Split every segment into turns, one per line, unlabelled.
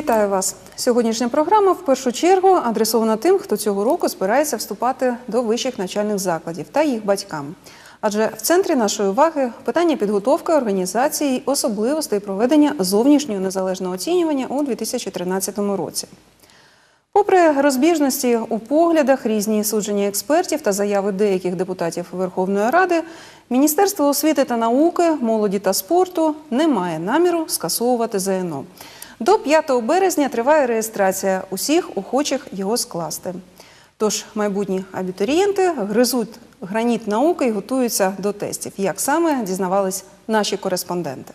Вітаю вас! Сьогоднішня програма в першу чергу адресована тим, хто цього року збирається вступати до вищих навчальних закладів та їх батькам. Адже в центрі нашої уваги питання підготовки, організації і особливостей проведення зовнішнього незалежного оцінювання у 2013 році. Попри розбіжності у поглядах, різні судження експертів та заяви деяких депутатів Верховної Ради, Міністерство освіти та науки, молоді та спорту не має наміру скасовувати ЗНО. До 5 березня триває реєстрація усіх охочих його скласти. Тож майбутні абітурієнти гризуть граніт науки і готуються до тестів. Як саме дізнавались наші кореспонденти?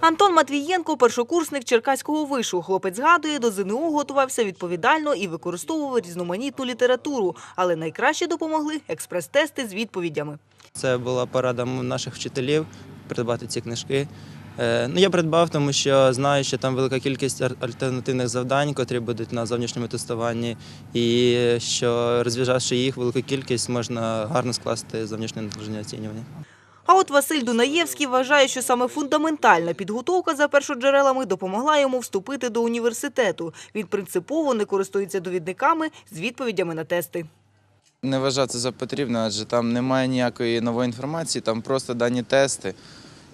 Антон Матвієнко, першокурсник Черкаського вишу. Хлопець згадує, до ЗНО готувався відповідально і використовував різноманітну літературу. Але найкраще допомогли експрес-тести з відповідями.
Це була порада наших вчителів придбати ці книжки. Е, Ну, я придбав, тому що знаю, що там велика кількість альтернативних завдань, котрі будуть на зовнішньому тестуванні, і що розв'язавши їх велику кількість, можна гарно скласти зовнішнє незалежне оцінювання.
А от Василь Дунаєвський вважає, що саме фундаментальна підготовка за першоджерелами допомогла йому вступити до університету. Він принципово не користується довідниками з відповідями на тести.
Не вважати за потрібне, адже там немає ніякої нової інформації, там просто дані тести.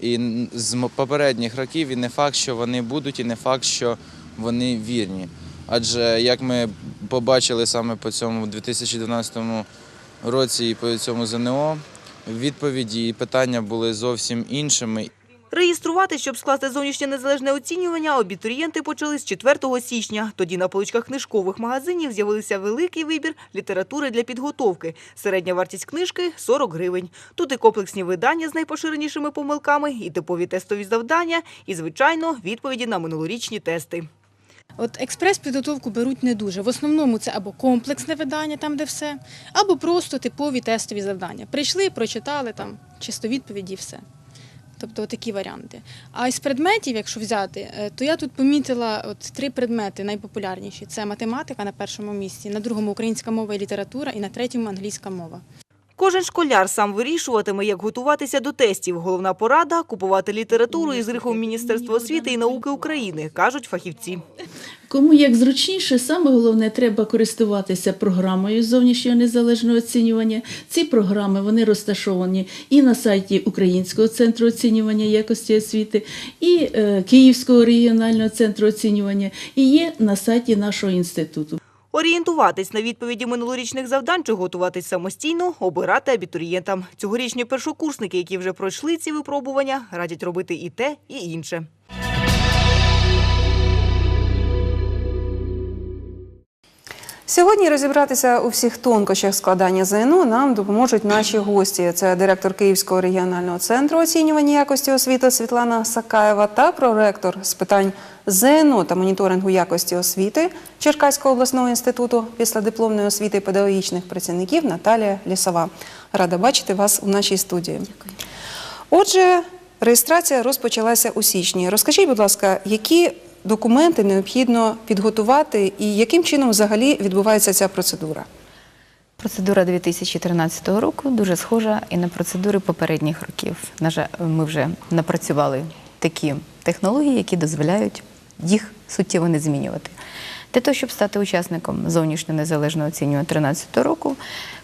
І з попередніх років і не факт, що вони будуть, і не факт, що вони вірні. Адже як ми побачили саме по цьому 2012 році і по цьому ЗНО, відповіді і питання були зовсім іншими.
Реєструвати, щоб скласти зовнішнє незалежне оцінювання, абітурієнти почали з 4 січня. Тоді на поличках книжкових магазинів з'явився великий вибір літератури для підготовки. Середня вартість книжки – 40 гривень. Тут і комплексні видання з найпоширенішими помилками, і типові тестові завдання, і, звичайно, відповіді на минулорічні тести.
От експрес-підготовку беруть не дуже. В основному це або комплексне видання, там де все, або просто типові тестові завдання. Прийшли, прочитали там чисто відповіді і все. Тобто такі варіанти. А із предметів, якщо взяти, е, то я тут помітила от три предмети найпопулярніші: це математика на першому місці, на другому українська мова і література, і на третьому англійська мова.
Кожен школяр сам вирішуватиме, як готуватися до тестів. Головна порада – купувати літературу із рихом Міністерства освіти і науки України, кажуть фахівці.
Кому як зручніше, саме головне треба користуватися програмою зовнішнього незалежного оцінювання. Ці програми вони розташовані і на сайті Українського центру оцінювання якості освіти, і е, Київського регіонального центру оцінювання, і є на сайті нашого інституту.
Орієнтуватись на відповіді минулорічних завдань чи готуватись самостійно – обирати абітурієнтам. Цьогорічні першокурсники, які вже пройшли ці випробування, радять робити і те, і інше.
Сьогодні розібратися у всіх тонкощах складання ЗНО нам допоможуть наші гості. Це директор Київського регіонального центру оцінювання якості освіти Світлана Сакаєва та проректор з питань ЗНО та моніторингу якості освіти Черкаського обласного інституту післядипломної освіти педагогічних працівників Наталія Лісова. Рада бачити вас у нашій студії. Отже, реєстрація розпочалася у січні. Розкажіть, будь ласка, які документи необхідно підготувати і яким чином взагалі відбувається ця процедура?
Процедура 2013 року дуже схожа і на процедури попередніх років. На жаль, ми вже напрацювали такі технології, які дозволяють їх суттєво не змінювати. Для того, щоб стати учасником зовнішнього незалежного оцінювання 2013 року,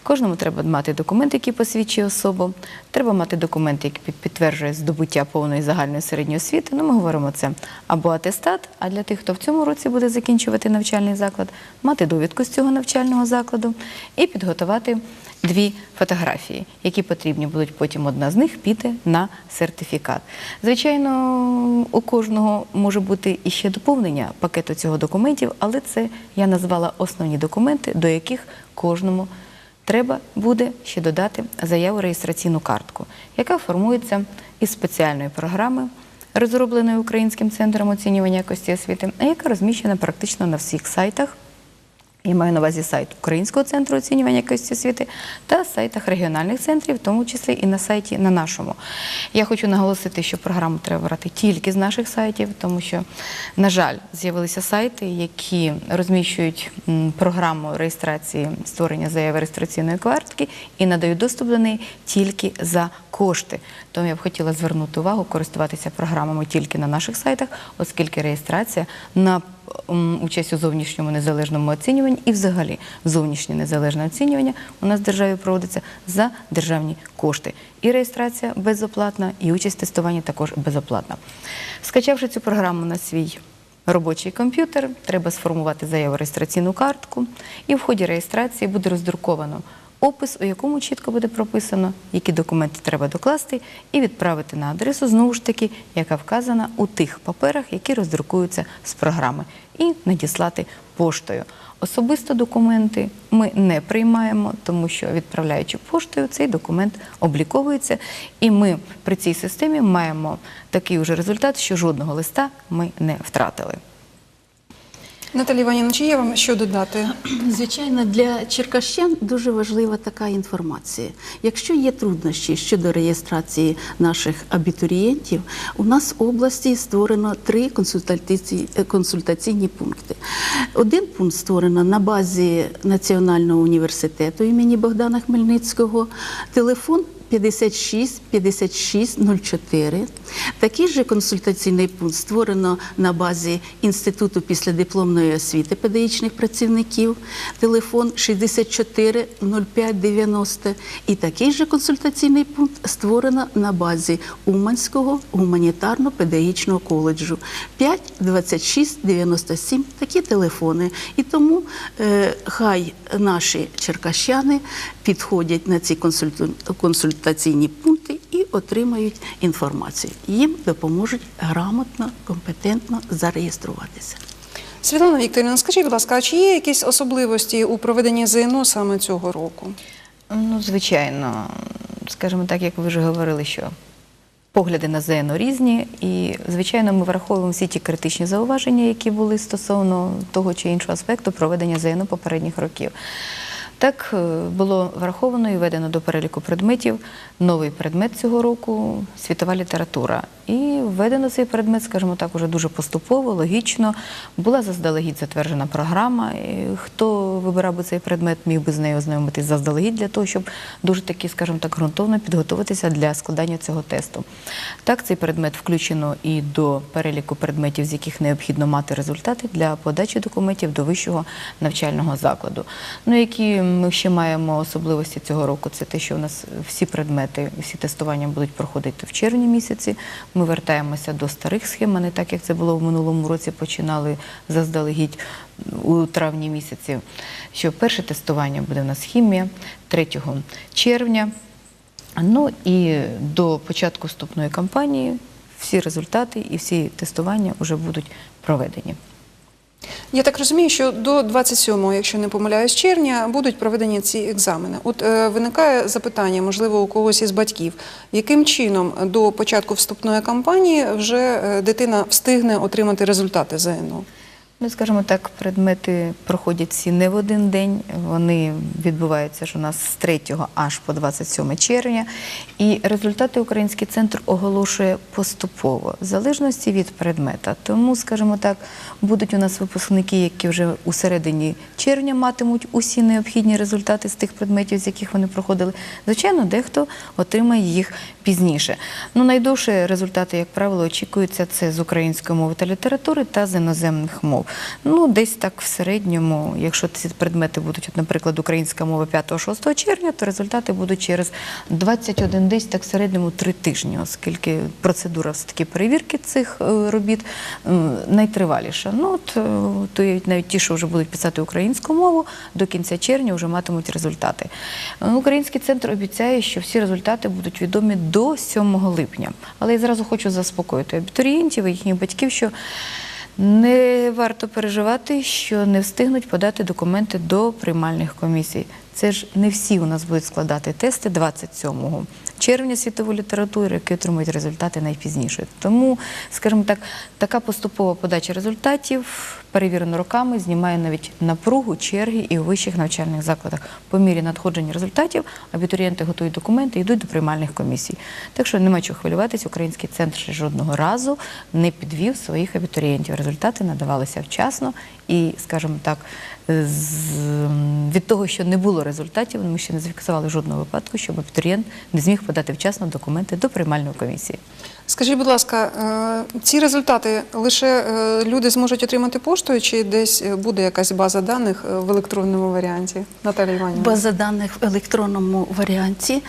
кожному треба мати документ, який посвідчує особу, треба мати документ, який під- підтверджує здобуття повної загальної середньої освіти. Ну, ми говоримо це або атестат, а для тих, хто в цьому році буде закінчувати навчальний заклад, мати довідку з цього навчального закладу і підготувати дві фотографії, які потрібні будуть потім одна з них піти на сертифікат. Звичайно, у кожного може бути і ще доповнення пакету цього документів, але це я назвала основні документи, до яких кожному треба буде ще додати заяву реєстраційну картку, яка формується із спеціальної програми. Розробленої Українським центром оцінювання якості освіти, а яка розміщена практично на всіх сайтах Я маю на увазі сайт Українського центру оцінювання якості освіти та сайтах регіональних центрів, в тому числі і на сайті на нашому. Я хочу наголосити, що програму треба брати тільки з наших сайтів, тому що, на жаль, з'явилися сайти, які розміщують програму реєстрації створення заяви реєстраційної картки і надають доступ до неї тільки за кошти. Тому я б хотіла звернути увагу, користуватися програмами тільки на наших сайтах, оскільки реєстрація на участь у зовнішньому незалежному оцінюванні і взагалі зовнішнє незалежне оцінювання у нас в державі проводиться за державні кошти. І реєстрація безоплатна, і участь в тестуванні також безоплатна. Скачавши цю програму на свій робочий комп'ютер, треба сформувати заяву реєстраційну картку, і в ході реєстрації буде роздруковано опис, у якому чітко буде прописано, які документи треба докласти, і відправити на адресу, знову ж таки, яка вказана у тих паперах, які роздрукуються з програми, і надіслати поштою. Особисто документи ми не приймаємо, тому що відправляючи поштою, цей документ обліковується, і ми при цій системі маємо такий уже результат, що жодного листа ми не втратили.
Наталі Іванівна, чи є вам що додати?
Звичайно, для черкащан дуже важлива така інформація. Якщо є труднощі щодо реєстрації наших абітурієнтів, у нас в області створено три консультаційні, пункти. Один пункт створено на базі Національного університету імені Богдана Хмельницького. Телефон 56 56 04. Такий же консультаційний пункт створено на базі Інституту післядипломної освіти педагогічних працівників. Телефон 64 05 90. І такий же консультаційний пункт створено на базі Уманського гуманітарно-педагогічного коледжу 5 26 97. Такі телефони. І тому е, хай наші черкащани підходять на ці консульту- консультаційні пункти і отримають інформацію. Їм допоможуть грамотно, компетентно зареєструватися.
Світлана Вікторівна, скажіть, будь ласка, а чи є якісь особливості у проведенні ЗНО саме цього року?
Ну, звичайно, скажімо так, як ви вже говорили, що погляди на ЗНО різні, і, звичайно, ми враховуємо всі ті критичні зауваження, які були стосовно того чи іншого аспекту проведення ЗНО попередніх років. Так е, було враховано і введено до переліку предметів новий предмет цього року світова література. І введено цей предмет, скажімо так, уже дуже поступово, логічно. Була заздалегідь затверджена програма. Хто вибирав би цей предмет, міг би з нею ознайомитись заздалегідь для того, щоб дуже таки, скажімо так, ґрунтовно підготуватися для складання цього тесту. Так, цей предмет включено і до переліку предметів, з яких необхідно мати результати для подачі документів до вищого навчального закладу. Ну, які ми ще маємо особливості цього року, це те, що у нас всі предмети, всі тестування будуть проходити в червні місяці. Ми вертаємося до старих схем, а не так, як це було в минулому році, починали заздалегідь у травні місяці. Що перше тестування буде в нас хімія 3 червня. Ну і до початку вступної кампанії всі результати і всі тестування вже будуть проведені.
Я так розумію, що до 27-го, якщо не помиляюсь, червня будуть проведені ці екзамени. От е, виникає запитання, можливо, у когось із батьків, яким чином до початку вступної кампанії вже е, дитина встигне отримати результати ЗНО?
Ну, скажімо так, предмети проходять всі не в один день. Вони відбуваються ж у нас з 3 аж по 27 червня. І результати Український центр оголошує поступово, в залежності від предмета. Тому, скажімо так, будуть у нас випускники, які вже у середині червня матимуть усі необхідні результати з тих предметів, з яких вони проходили. Звичайно, дехто отримає їх пізніше. Ну, найдовше результати, як правило, очікуються це з української мови та літератури та з іноземних мов. Ну, десь так в середньому, якщо ці предмети будуть, от, наприклад, українська мова 5-6 червня, то результати будуть через 21 десь так в середньому 3 тижні, оскільки процедура все-таки перевірки цих е, робіт найтриваліша. Ну, от, е, то навіть ті, що вже будуть писати українську мову, до кінця червня вже матимуть результати. Е, Український центр обіцяє, що всі результати будуть відомі до 7 липня. Але я зразу хочу заспокоїти абітурієнтів і їхніх батьків, що не варто переживати, що не встигнуть подати документи до приймальних комісій. Це ж не всі у нас будуть складати тести 27 червня світову літературу, які отримують результати найпізніше. Тому, скажімо так, така поступова подача результатів, перевірена роками, знімає навіть напругу, черги і у вищих навчальних закладах. По мірі надходження результатів абітурієнти готують документи і йдуть до приймальних комісій. Так що нема чого хвилюватись, український центр жодного разу не підвів своїх абітурієнтів. Результати надавалися вчасно і, скажімо так, з, від того, що не було результатів, ми ще не зафіксували жодного випадку, щоб абітурієнт не зміг подати вчасно документи до приймальної комісії.
Скажіть, будь ласка, е, ці результати лише е, люди зможуть отримати поштою, чи десь е, буде якась база даних в електронному варіанті? Наталія Іванівна.
База даних в електронному варіанті.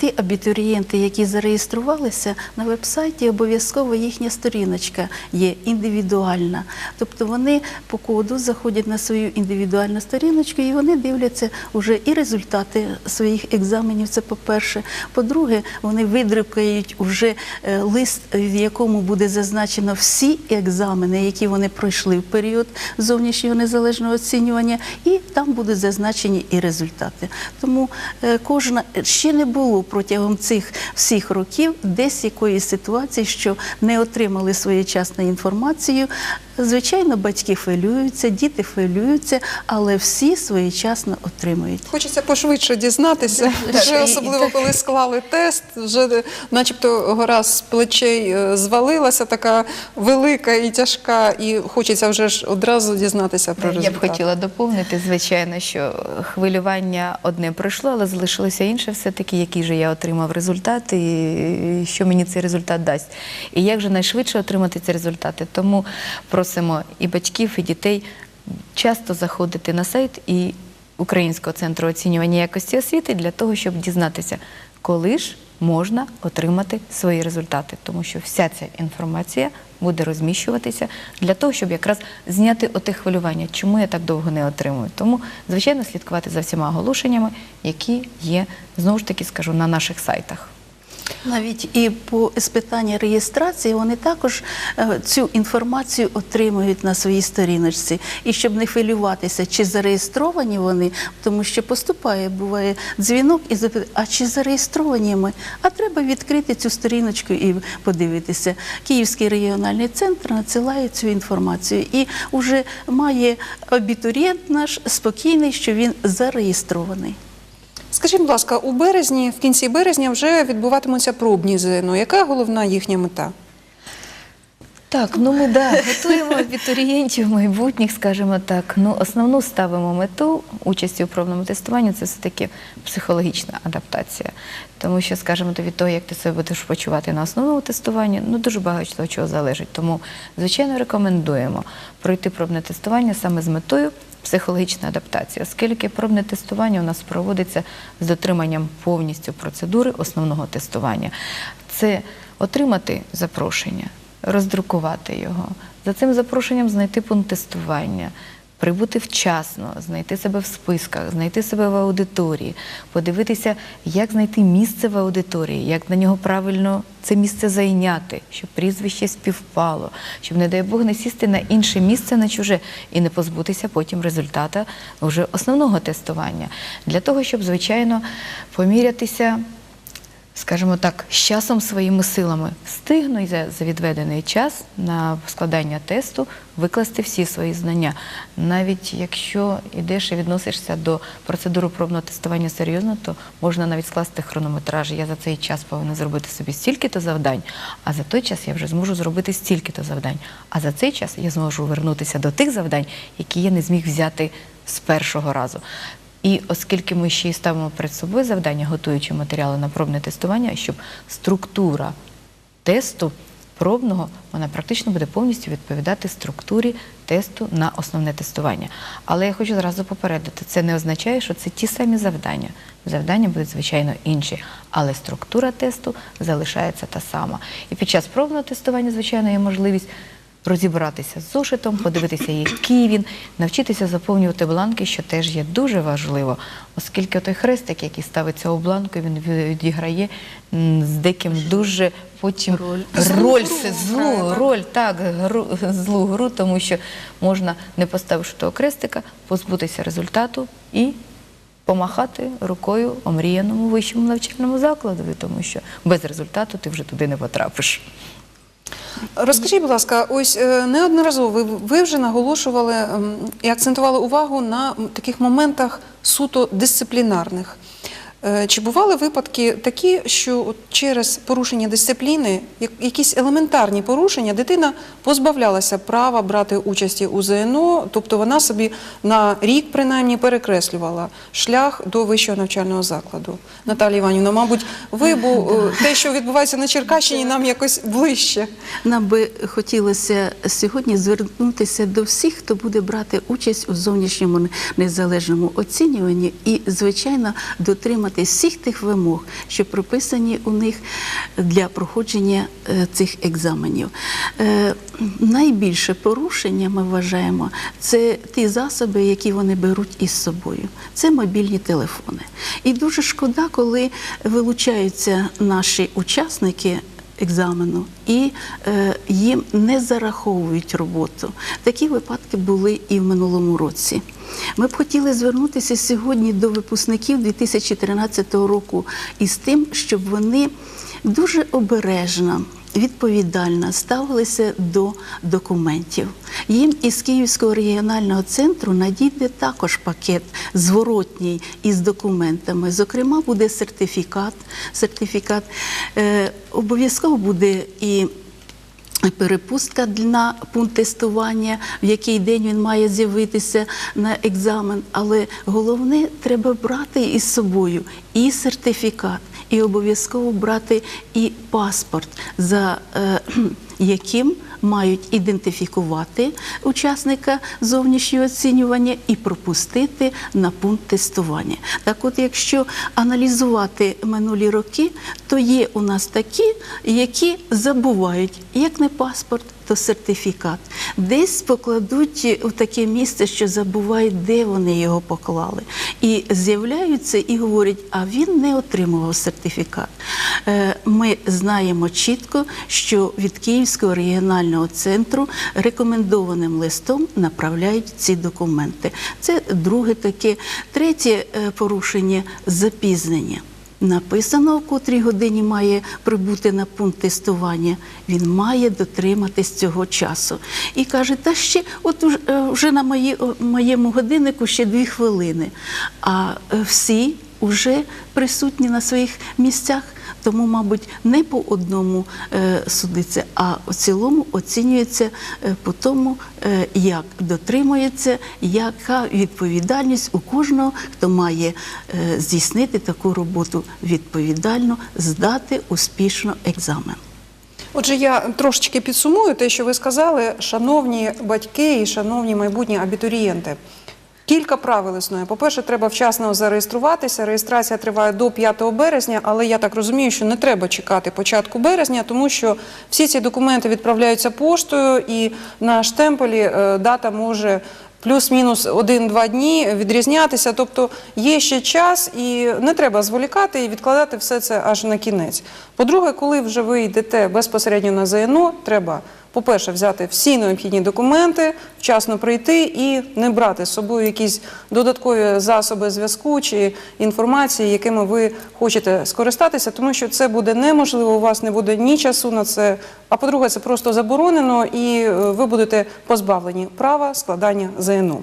Ті абітурієнти, які зареєструвалися на вебсайті, обов'язково їхня сторіночка є індивідуальна. Тобто вони по коду заходять на свою індивідуальну сторіночку і вони дивляться вже і результати своїх екзаменів. Це по-перше. По-друге, вони видрукають вже е, лист, в якому буде зазначено всі екзамени, які вони пройшли в період зовнішнього незалежного оцінювання, і там будуть зазначені і результати. Тому е, кожна ще не було протягом цих всіх років десь якоїсь ситуації, що не отримали своєчасну інформацію. Звичайно, батьки хвилюються, діти хвилюються, але всі своєчасно отримують.
Хочеться пошвидше дізнатися, вже особливо коли склали тест, вже е, начебто гора з плечей е, звалилася, така велика і тяжка, і хочеться вже ж одразу дізнатися про результат.
Я б хотіла доповнити, звичайно, що хвилювання одне пройшло, але залишилося інше все-таки, який же я отримав результат і що мені цей результат дасть. І як же найшвидше отримати ці результати. Тому просимо і батьків, і дітей часто заходити на сайт і Українського центру оцінювання якості освіти для того, щоб дізнатися, коли ж можна отримати свої результати, тому що вся ця інформація буде розміщуватися для того, щоб якраз зняти оте хвилювання, чому я так довго не отримую. Тому, звичайно, слідкувати за всіма оголошеннями, які є знову ж таки скажу на наших сайтах.
Навіть і по питання реєстрації вони також е, цю інформацію отримують на своїй сторіночці. І щоб не хвилюватися, чи зареєстровані вони, тому що поступає, буває дзвінок і запитає, а чи зареєстровані ми? А треба відкрити цю сторіночку і подивитися. Київський регіональний центр надсилає цю інформацію і вже має абітурієнт наш спокійний, що він зареєстрований.
Скажіть, будь ласка, у березні, в кінці березня вже відбуватимуться пробні ЗНО. Яка головна їхня мета?
Так, ну ми да, готуємо абітурієнтів майбутніх, скажімо так. Ну, основну ставимо мету участі у пробному тестуванні це все-таки психологічна адаптація. Тому що, скажімо, від того, як ти себе будеш почувати на основному тестуванні, ну дуже багато чого залежить. Тому, звичайно, рекомендуємо пройти пробне тестування саме з метою психологічної адаптація, оскільки пробне тестування у нас проводиться з дотриманням повністю процедури основного тестування. Це отримати запрошення, роздрукувати його, за цим запрошенням знайти пункт тестування. Прибути вчасно, знайти себе в списках, знайти себе в аудиторії, подивитися, як знайти місце в аудиторії, як на нього правильно це місце зайняти, щоб прізвище співпало, щоб, не дай Бог, не сісти на інше місце, на чуже, і не позбутися потім результата вже основного тестування. Для того, щоб, звичайно, помірятися скажімо так, з часом своїми силами встигну за, відведений час на складання тесту викласти всі свої знання. Навіть якщо йдеш і відносишся до процедури пробного тестування серйозно, то можна навіть скласти хронометраж. Я за цей час повинна зробити собі стільки-то завдань, а за той час я вже зможу зробити стільки-то завдань. А за цей час я зможу вернутися до тих завдань, які я не зміг взяти з першого разу. І оскільки ми ще й ставимо перед собою завдання, готуючи матеріали на пробне тестування, щоб структура тесту пробного вона практично буде повністю відповідати структурі тесту на основне тестування. Але я хочу зразу попередити, це не означає, що це ті самі завдання. Завдання будуть, звичайно, інші, але структура тесту залишається та сама. І під час пробного тестування, звичайно, є можливість розібратися з зошитом, подивитися, який він, навчитися заповнювати бланки, що теж є дуже важливо, оскільки той хрестик, який ставиться у бланку, він відіграє з деким дуже потім
Роль.
роль, злу роль, так, гру, злу гру, тому що можна, не поставивши того хрестика, позбутися результату і помахати рукою омріяному вищому навчальному закладові, тому що без результату ти вже туди не потрапиш.
Розкажіть, будь ласка, ось е, неодноразово ви, вже наголошували ем, і акцентували увагу на таких моментах суто дисциплінарних. Е, Чи бували випадки такі, що через порушення дисципліни, як- якісь елементарні порушення, дитина позбавлялася права брати участі у ЗНО, тобто вона собі на рік принаймні перекреслювала шлях до вищого навчального закладу? Наталія Іванівна, мабуть, ви, бо е, те, що відбувається на Черкащині, нам якось ближче.
Нам би хотілося сьогодні звернутися до всіх, хто буде брати участь у зовнішньому незалежному оцінюванні, і, звичайно, дотримати всіх тих вимог, що прописані у них для проходження е, цих екзаменів. Е, Найбільше порушення ми вважаємо це ті засоби, які вони беруть із собою. Це мобільні телефони. І дуже шкода, коли вилучаються наші учасники екзамену і е, їм не зараховують роботу. Такі випадки були і в минулому році. Ми б хотіли звернутися сьогодні до випускників 2013 року із тим, щоб вони дуже обережно. Відповідально ставилися до документів. Їм із Київського регіонального центру надійде також пакет зворотній із документами. Зокрема, буде сертифікат. Сертифікат е, обов'язково буде і перепустка на пункт тестування, в який день він має з'явитися на екзамен. Але головне, треба брати із собою і сертифікат, і обов'язково брати і паспорт, за е, яким мають ідентифікувати учасника зовнішнього оцінювання і пропустити на пункт тестування. Так от, якщо аналізувати минулі роки, то є у нас такі, які забувають, як не паспорт, то сертифікат. Десь покладуть у таке місце, що забувають, де вони його поклали. І з'являються і говорять, а він не отримував сертифікат. Е, Ми знаємо чітко, що від Київського регіонального центру рекомендованим листом направляють ці документи. Це друге таке. Третє е, порушення запізнення. Написано, в котрій годині має прибути на пункт тестування. Він має дотриматись цього часу. І каже, та ще, от е, вже на мої, моєму годиннику ще дві хвилини. А е, всі вже присутні на своїх місцях. Тому, мабуть, не по одному е, судиться, а в цілому оцінюється е, по тому, е, як дотримується, яка відповідальність у кожного, хто має здійснити таку роботу відповідально, здати успішно екзамен.
Отже, я трошечки підсумую те, що ви сказали, шановні батьки і шановні майбутні абітурієнти. Кілька правил існує. По-перше, треба вчасно зареєструватися. Реєстрація триває до 5 березня, але я так розумію, що не треба чекати початку березня, тому що всі ці документи відправляються поштою, і на штемпелі е, дата може плюс-мінус один-два дні відрізнятися. Тобто є ще час, і не треба зволікати і відкладати все це аж на кінець. По-друге, коли вже ви йдете безпосередньо на ЗНО, треба. По-перше, взяти всі необхідні документи, вчасно прийти і не брати з собою якісь додаткові засоби зв'язку чи інформації, якими ви хочете скористатися, тому що це буде неможливо, у вас не буде ні часу на це. А по-друге, це просто заборонено, і е, ви будете позбавлені права складання ЗНО.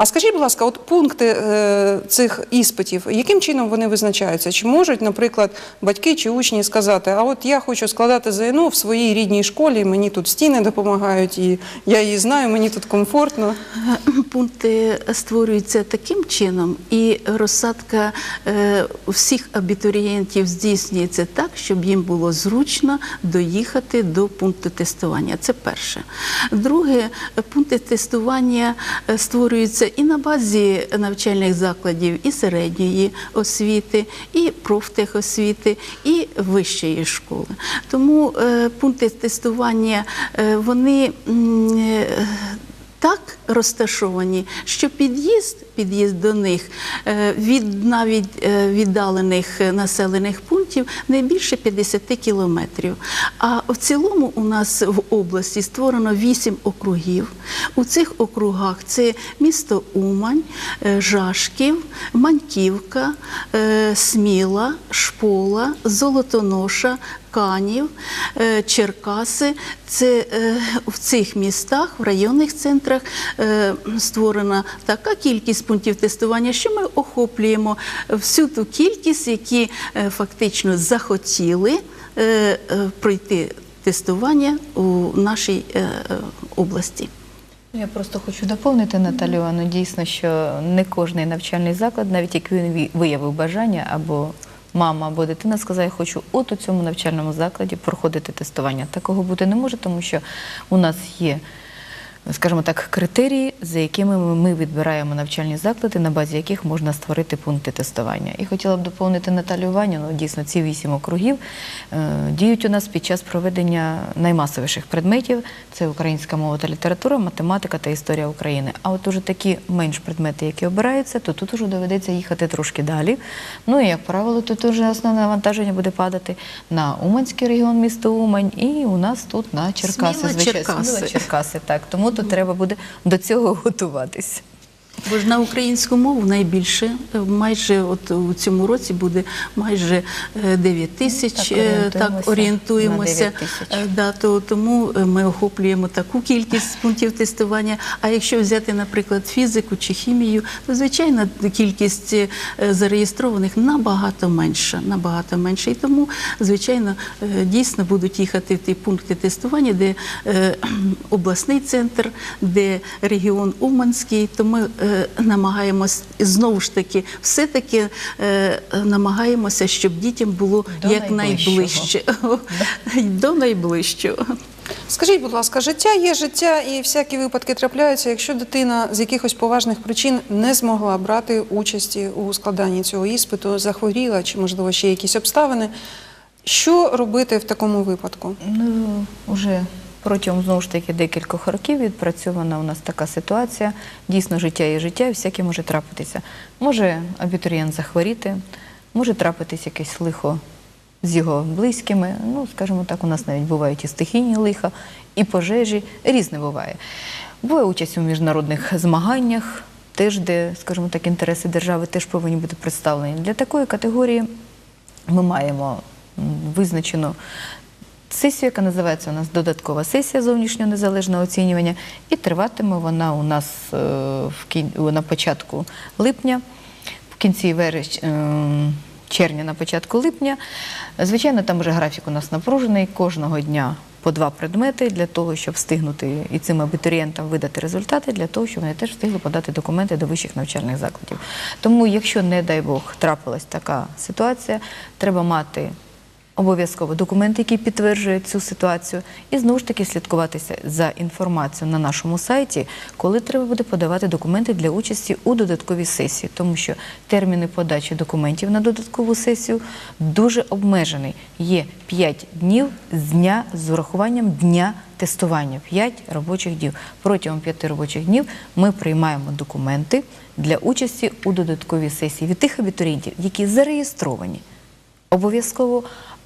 А скажіть, будь ласка, от пункти е, цих іспитів, яким чином вони визначаються? Чи можуть, наприклад, батьки чи учні сказати, а от я хочу складати ЗНО в своїй рідній школі, мені тут стіни допомагають, і я її знаю, мені тут комфортно.
Пункти створюються таким чином, і розсадка е, всіх абітурієнтів здійснюється так, щоб їм було зручно доїхати до пункту тестування. Це перше. Друге, пункти тестування е, створюються і на базі навчальних закладів, і середньої освіти, і профтехосвіти, і вищої школи. Тому е, пункти тестування е, вони. е, так розташовані, що під'їзд під'їзд до них е, від навіть е, віддалених населених пунктів не більше 50 кілометрів. А в цілому у нас в області створено 8 округів. У цих округах це місто Умань, е, Жашків, Маньківка, Сміла, Шпола, Золотоноша, Канів, Черкаси. Це в цих містах, в районних центрах створена така кількість пунктів тестування, що ми охоплюємо всю ту кількість, які е, фактично захотіли е, е, пройти тестування у нашій е, е, області.
Я просто хочу доповнити Наталю Івановну, дійсно, що не кожний навчальний заклад, навіть як він виявив бажання або мама або дитина сказала, я хочу от у цьому навчальному закладі проходити тестування. Такого бути не може, тому що у нас є. Скажімо так, критерії, за якими ми- відбираємо навчальні заклади, на базі яких можна створити пункти тестування. І хотіла б доповнити Наталю Іванівну, дійсно, ці вісім округів е, діють у нас під час проведення наймасовіших предметів: це українська мова та література, математика та історія України. А от уже такі менш предмети, які обираються, то тут уже доведеться їхати трошки далі. Ну і як правило, тут уже основне навантаження буде падати на Уманський регіон, місто Умань, і у нас тут на Черкаси, звичайно.
Черкаси.
Черкаси, так. Тому тут треба буде до цього готуватись.
Бо ж на українську мову найбільше, е, майже от у цьому році буде майже е, 9 тисяч,
Так,
е, так
орієнтуємося
орієнтуємося.
на 9.
Е, Да, то, тому е, ми охоплюємо таку кількість пунктів тестування. А якщо взяти, наприклад, фізику чи хімію, то звичайно кількість е, зареєстрованих набагато менша, набагато менша. І тому, звичайно, е, дійсно будуть їхати в ті пункти тестування, де е, обласний центр, де регіон Уманський. То ми е, намагаємось знову ж таки, все-таки е, намагаємося, щоб дітям було якнайближче до найближчого.
Скажіть, будь ласка, життя є життя, і всякі випадки трапляються, якщо дитина з якихось поважних причин не змогла брати участі у складанні цього іспиту, захворіла чи, можливо, ще якісь обставини. Що робити в такому випадку?
Ну, вже протягом знову ж таки декількох років відпрацьована у нас така ситуація. Дійсно, життя є життя, і всяке може трапитися. Може абітурієнт захворіти, може трапитись якесь лихо з його близькими. Ну, скажімо так, у нас навіть бувають і стихійні лиха, і пожежі, різне буває. Буває участь у міжнародних змаганнях, теж, де, скажімо так, інтереси держави теж повинні бути представлені. Для такої категорії ми маємо м, визначену сесію, яка називається у нас додаткова сесія зовнішнього незалежного оцінювання, і триватиме вона у нас е, на початку липня, в кінці вересня. е, Червня на початку липня. Звичайно, там вже графік у нас напружений кожного дня по два предмети для того, щоб встигнути і цим абітурієнтам видати результати, для того, щоб вони теж встигли подати документи до вищих навчальних закладів. Тому, якщо, не дай Бог, трапилась така ситуація, треба мати обов'язково документи, які підтверджують цю ситуацію, і знову ж таки слідкуватися за інформацією на нашому сайті, коли треба буде подавати документи для участі у додатковій сесії, тому що терміни подачі документів на додаткову сесію дуже обмежений. Є 5 днів з дня з урахуванням дня тестування 5 робочих днів. Протягом 5 робочих днів ми приймаємо документи для участі у додатковій сесії від тих абітурієнтів, які зареєстровані обов'язково,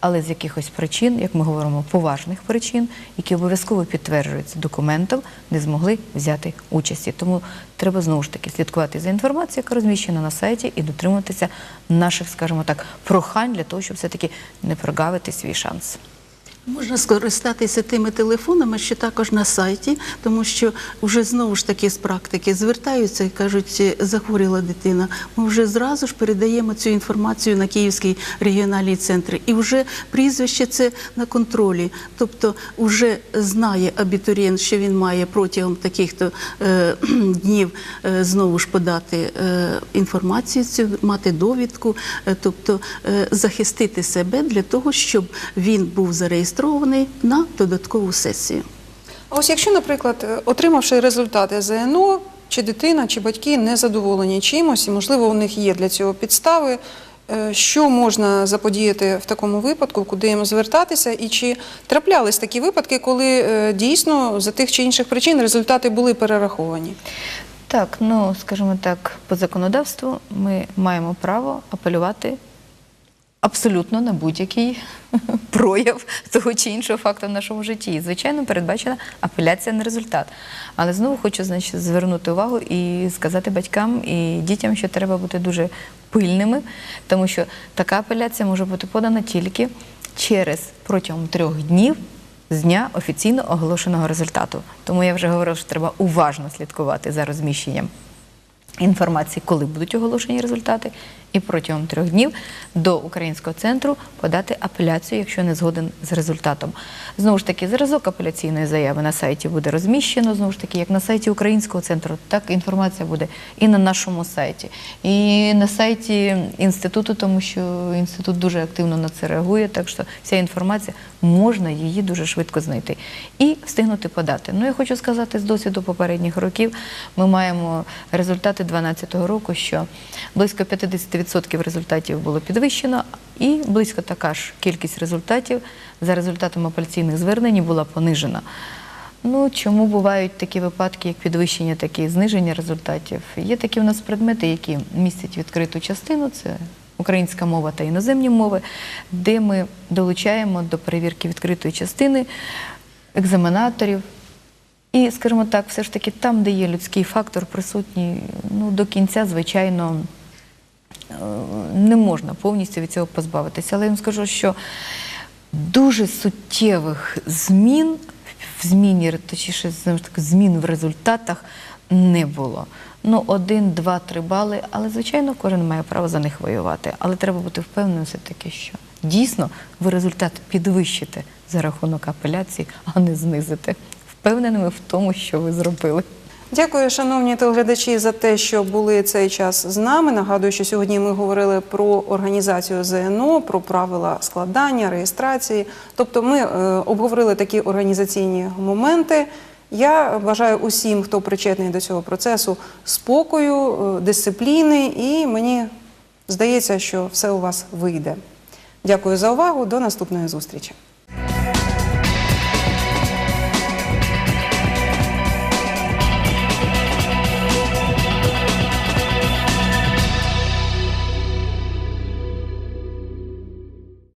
але з якихось причин, як ми говоримо, поважних причин, які обов'язково підтверджуються документом, не змогли взяти участі. Тому треба знову ж таки слідкувати за інформацією, яка розміщена на сайті, і дотримуватися наших, скажімо так, прохань для того, щоб все-таки не прогавити свій шанс.
Можна скористатися тими телефонами, що також на сайті, тому що вже знову ж таки з практики звертаються і кажуть, захворіла дитина. Ми вже зразу ж передаємо цю інформацію на Київський регіональний центр. І вже прізвище це на контролі. Тобто вже знає абітурієнт, що він має протягом таких-то е, днів е, знову ж подати е, інформацію, цю, мати довідку, е, тобто е, захистити себе для того, щоб він був зареєстрований на додаткову сесію.
А ось якщо, наприклад, е, отримавши результати ЗНО, чи дитина, чи батьки не задоволені чимось, і можливо у них є для цього підстави. е, Що можна заподіяти в такому випадку, куди їм звертатися, і чи траплялись такі випадки, коли е, дійсно за тих чи інших причин результати були перераховані?
Так, ну скажімо так, по законодавству ми маємо право апелювати абсолютно на будь-який прояв того чи іншого факту в нашому житті. І, звичайно, передбачена апеляція на результат. Але знову хочу значить, звернути увагу і сказати батькам і дітям, що треба бути дуже пильними, тому що така апеляція може бути подана тільки через протягом трьох днів з дня офіційно оголошеного результату. Тому я вже говорила, що треба уважно слідкувати за розміщенням інформації, коли будуть оголошені результати, і протягом трьох днів до українського центру подати апеляцію, якщо не згоден з результатом. Знову ж таки, зразок апеляційної заяви на сайті буде розміщено. Знову ж таки, як на сайті українського центру, так інформація буде і на нашому сайті, і на сайті інституту, тому що інститут дуже активно на це реагує. Так що вся інформація можна її дуже швидко знайти і встигнути подати. Ну я хочу сказати з досвіду попередніх років. Ми маємо результати 2012 року, що близько 50% результатів було підвищено, і близько така ж кількість результатів за результатами апеляційних звернень була понижена. Ну, чому бувають такі випадки, як підвищення, так і зниження результатів? Є такі у нас предмети, які містять відкриту частину, це українська мова та іноземні мови, де ми долучаємо до перевірки відкритої частини екзаменаторів. І, скажімо так, все ж таки там, де є людський фактор присутній, ну, до кінця, звичайно, е, не можна повністю від цього позбавитися. Але я вам скажу, що дуже суттєвих змін в зміні, точніше, таки, змін в результатах не було. Ну, один, два, три бали, але звичайно кожен має право за них воювати. Але треба бути впевненим все-таки, що дійсно ви результат підвищите за рахунок апеляції, а не знизите. Впевненими в тому, що ви зробили.
Дякую, шановні телеглядачі, за те, що були цей час з нами. Нагадую, що сьогодні ми говорили про організацію ЗНО, про правила складання, реєстрації. Тобто, ми е, обговорили такі організаційні моменти. Я бажаю усім, хто причетний до цього процесу, спокою, е, дисципліни, і мені здається, що все у вас вийде. Дякую за увагу. До наступної зустрічі.